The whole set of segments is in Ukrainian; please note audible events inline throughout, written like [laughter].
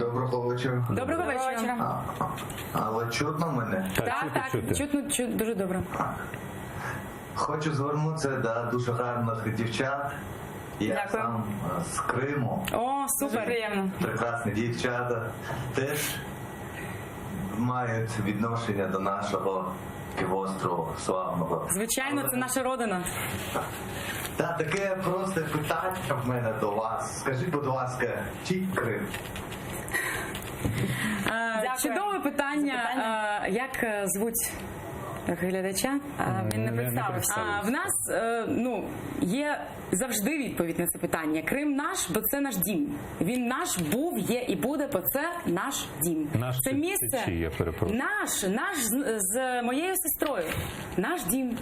Доброго вечора. Доброго вечора. А, але чутно мене. Так, чути, так, чути. чутно, чу- дуже добре. Хочу звернутися до дуже гарних дівчат. Я Дякую. сам е, з Криму. О, супер. приємно. Прекрасні дівчата теж мають відношення до нашого півострову славного. Звичайно, це наша родина. Та таке просте питання в мене до вас. Скажіть, будь ласка, чи Крим? Е, Чудове питання. Е, Як е, звуть глядача? Він не представився. А, в нас е, ну є завжди відповідь на це питання. Крим наш, бо це наш дім. Він наш був, є і буде, бо це наш дім. Наш це це- місце це чий, я наш, наш з, з моєю сестрою. Наш дім.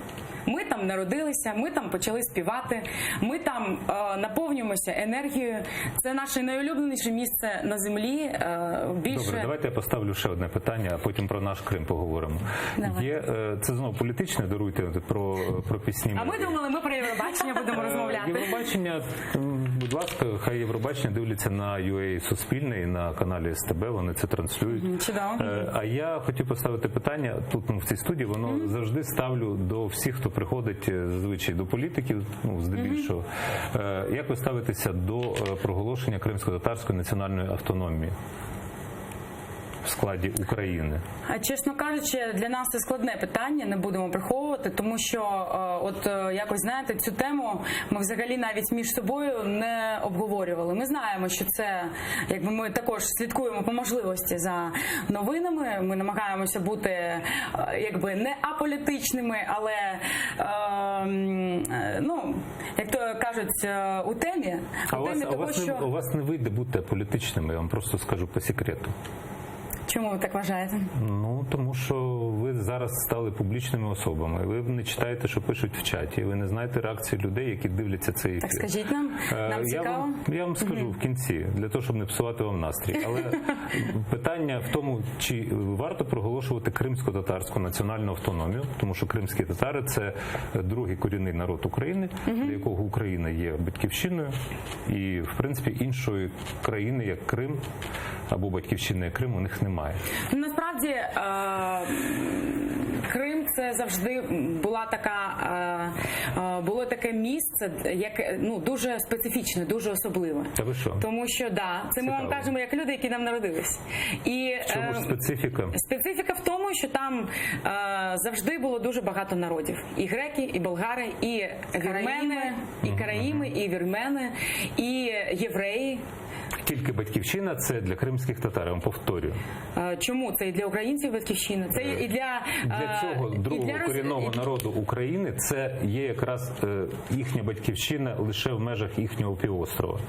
Ми там народилися, ми там почали співати, ми там е, наповнюємося енергією. Це наше найулюбленіше місце на землі. Е, більше Добре, давайте я поставлю ще одне питання, а потім про наш Крим поговоримо. Давай. Є е, це знову політичне, даруйте про, про пісні. А ми думали, ми про Євробачення будемо Е, розмовляти. Євробачення, будь ласка, хай Євробачення дивляться на UA Суспільне і на каналі СТБ, вони це транслюють. Чудово. Е, А я хотів поставити питання тут ну, в цій студії. Воно завжди ставлю до всіх, хто приходить е, зазвичай до політиків, ну здебільшого. Е, Як ви ставитеся до е, проголошення кримсько-татарської національної автономії в складі України? А чесно кажучи, для нас це складне питання, не будемо приховувати, тому що е, от е, якось знаєте, цю тему ми взагалі навіть між собою не обговорювали. Ми знаємо, що це якби ми також слідкуємо по можливості за новинами. Ми намагаємося бути е, якби не аполітичними, але е, м, е, ну як то кажуть, у темі, А у вас, темі а у того, вас, не, що у вас не вийде бути політичними, я вам просто скажу по секрету. Чому ви так вважаєте? Ну тому що ви зараз стали публічними особами. Ви не читаєте, що пишуть в чаті. Ви не знаєте реакції людей, які дивляться цей ефір. Так скажіть нам, Е, нам я цікаво. вам, я вам скажу в кінці, для того, щоб не псувати вам настрій. Але [laughs] питання в тому, чи варто проголошувати кримсько-татарську національну автономію, тому що кримські татари це другий корінний народ України, для якого Україна є батьківщиною, і в принципі іншої країни, як Крим або батьківщини як Крим, у них немає. Ну, Насправді е, Крим це завжди була така е, е, було таке місце, яке ну дуже специфічне, дуже особливе. Та ви що? Тому що да, це ми вам кажемо як люди, які нам народились. І чому ж е, специфіка? Специфіка в тому, що там е, завжди було дуже багато народів: і греки, і болгари, і вірмени, і караїми, і вірмени, і євреї. Тільки батьківщина це для кримських татар, я вам повторюю. Чому це і для українців батьківщина? Це і для, Для цього другого для корінного і- народу України це є якраз е, їхня батьківщина лише в межах їхнього півострова.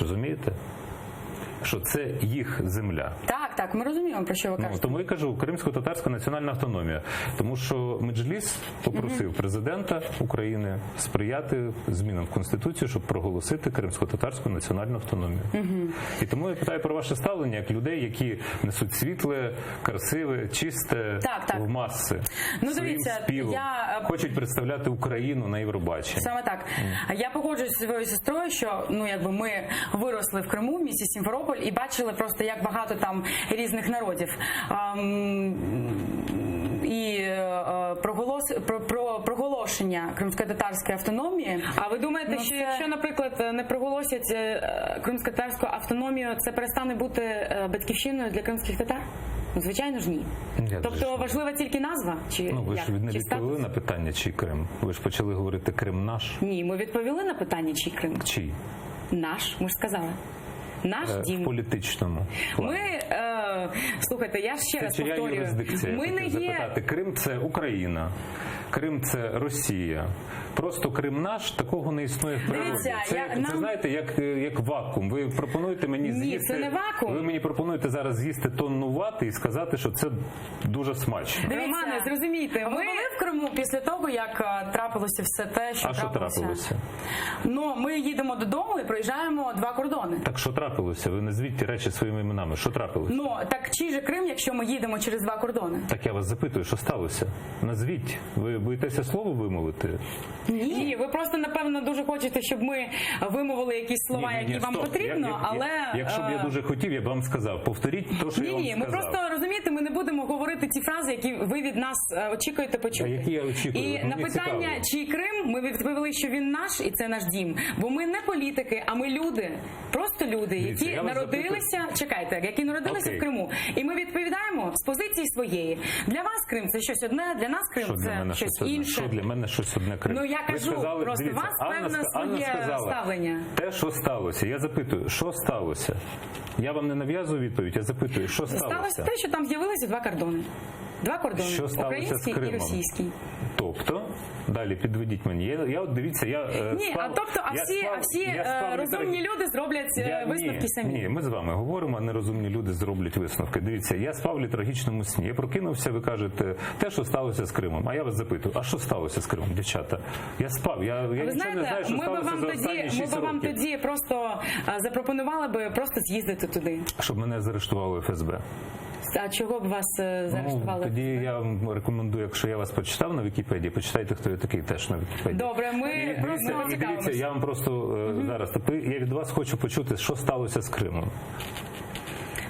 Розумієте? Що це їх земля. Так, так, ми розуміємо про що ви Ну, кажете. тому я кажу кримсько-татарська національна автономія, тому що Меджліс попросив президента України сприяти змінам в конституцію, щоб проголосити кримсько-татарську національну автономію. І тому я питаю про ваше ставлення як людей, які несуть світле, красиве, чисте Так, так. в маси. Ну, своїм дивіться, співом. я, е, хочуть представляти Україну на Євробаченні. Саме так. Я погоджуюсь зі своєю сестрою, що ну якби ми виросли в Криму, в місті Сімферополь, і бачили просто як багато там різних народів. І е, проголос про, про проголошення кримсько-татарської автономії. А ви думаєте, що якщо, наприклад, не проголосять е, кримсько-татарську автономію, це перестане бути е, батьківщиною для кримських татар? Ну, Звичайно ж ні. Же тобто ні? важлива тільки назва? Чи Ну ви як? ж не відповіли на питання, чий Крим. Ви ж почали говорити Крим наш. Ні, ми відповіли на питання, чий Крим. Чий? Наш, ми ж сказали. Наш Е, В дім. політичному. плані. Ми е, слухайте, я ще Це раз чия повторюю. юрисдикція? Ми не є запитати. Крим це Україна, Крим це Росія. Просто Крим наш такого не існує в природі. Дивіться, це, я- це нам- знаєте, як, е, як вакуум. Ви пропонуєте мені Ні, з'їсти. це не вакуум. Ви мені пропонуєте зараз з'їсти тонну вати і сказати, що це дуже смачно. Романе, зрозумійте, ви ми були в Криму після того, як е, трапилося все те, що А що трапилося? Ну ми їдемо додому і проїжджаємо два кордони. Так що трапилося? Ви назвіть ті речі своїми іменами. Що трапилося? Ну так чий же Крим, якщо ми їдемо через два кордони? Так я вас запитую, що сталося? Назвіть. Ви боїтеся слово вимовити? Ні, ви просто напевно дуже хочете, щоб ми вимовили якісь слова, Ні, ні, ні, які вам стоп. потрібно, Я- я- але я- якщо б я е, дуже хотів, я б вам сказав. Повторіть те, що я Ні, вам ні, ми просто розумієте, ми не будемо говорити ті фрази, які ви від нас е, очікуєте почути. А які я очікую? І Мені на питання, цікаво. чий Крим, ми відповіли, що він наш і це наш дім. Бо ми не політики, а ми люди, просто люди, які я вас народилися. Чекайте, які народилися Окей. в Криму. І ми відповідаємо з позиції своєї. Для вас Крим це щось одне, для нас Крим Що для це мене щось щось одне? інше. Що для мене щось одне Крим? Ну, я Ви кажу, просто дивіться, вас Анна певне Анна своє сказала, ставлення. Те, що сталося. Я запитую, що сталося? Я вам не нав'язую відповідь, я запитую, що сталося? Сталося те, що там з'явилися два кордони. Два кордони Що сталося український з і російський. Тобто, далі підведіть мені. Я, я от дивіться, я е, Ні, склав- а тобто, а я всі, склав- а всі я е, склав розумні літера- люди зроблять е, Я- висновки ні, самі. Ні, ми з вами говоримо, а нерозумні люди зроблять висновки. Дивіться, я спав в літургічному сні. Я прокинувся, ви кажете, те, що сталося з Кримом. А я вас запитую, а що сталося з Кримом, дівчата? Я спав, я, я Ви нічого знаєте, не знаю, що ми сталося вам за тоді, ми 6 би вам років. тоді просто е, запропонували би просто з'їздити туди. Щоб мене заарештувало ФСБ. А чого б вас заарештували? Ну, тоді я вам рекомендую, якщо я вас почитав на Вікіпедії, почитайте, хто я такий теж на Вікіпедії. Добре, ми І просто дивіться, дивіться, я вам просто угу. зараз тепер я від вас хочу почути, що сталося з Кримом.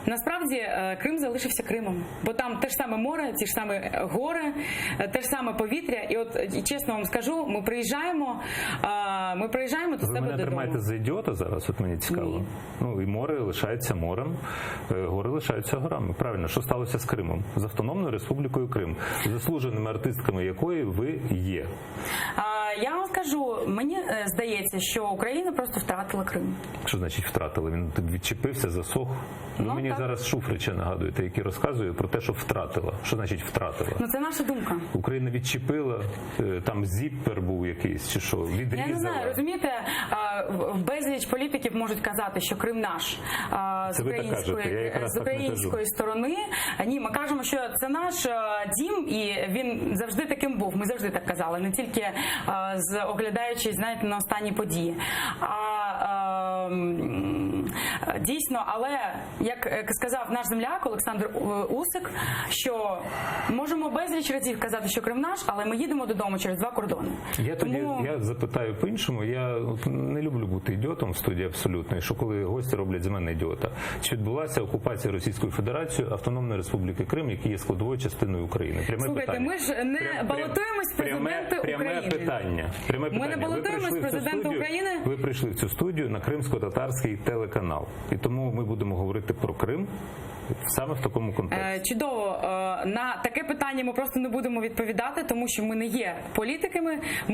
Насправді е, Крим залишився Кримом, бо там те ж саме море, ті ж самі е, гори, е, те ж саме повітря. І от чесно вам скажу, ми приїжджаємо, ми приїжджаємо до Ви себе мене додому. тримаєте за ідіота зараз, от мені цікаво. Ні. Ну і море лишається морем, гори лишаються горами. Правильно, що сталося з Кримом? З Автономною Республікою Крим, заслуженими артистками якої ви є. А, Я вам скажу, мені е, здається, що Україна просто втратила Крим. Що значить втратили? Він відчепився, засох. Ви Ну, мені так. зараз Шуфрича нагадуєте, який розказує про те, що втратила. Що значить втратила? Ну це наша думка. Україна відчепила, е, там зіппер був якийсь, чи що, відрізала. Я не знаю, розумієте, в- безліч політиків можуть казати, що Крим наш з Це ви так української, я з української сторони. Ні, ми кажемо, що це наш дім, і він завжди таким був. Ми завжди так казали, не тільки з оглядаючись, знаєте, на останні події. А, а, м, дійсно, але як е, сказав наш земляк Олександр е, Усик, що можемо безліч разів казати, що Крим наш, але ми їдемо додому через два кордони. Я тоді Тому- я запитаю по-іншому. Я не люблю бути ідіотом в студії абсолютно. І що коли гості роблять з мене ідіота? Чи відбулася окупація Російською Федерацією Автономної Республіки Крим, які є складовою частиною України? Пряме Слухайте, питання. ми ж не Прям- балотуємось президенти пряме, України. Пряме питання. Пряме Ми не питання. Балотуємось президента України? Ви прийшли в цю студію на кримсько-татарський телеканал, і тому ми будемо говорити про Крим саме в такому контексті. Е, Чудово Е, на таке питання ми просто не будемо відповідати, тому що ми не є політиками.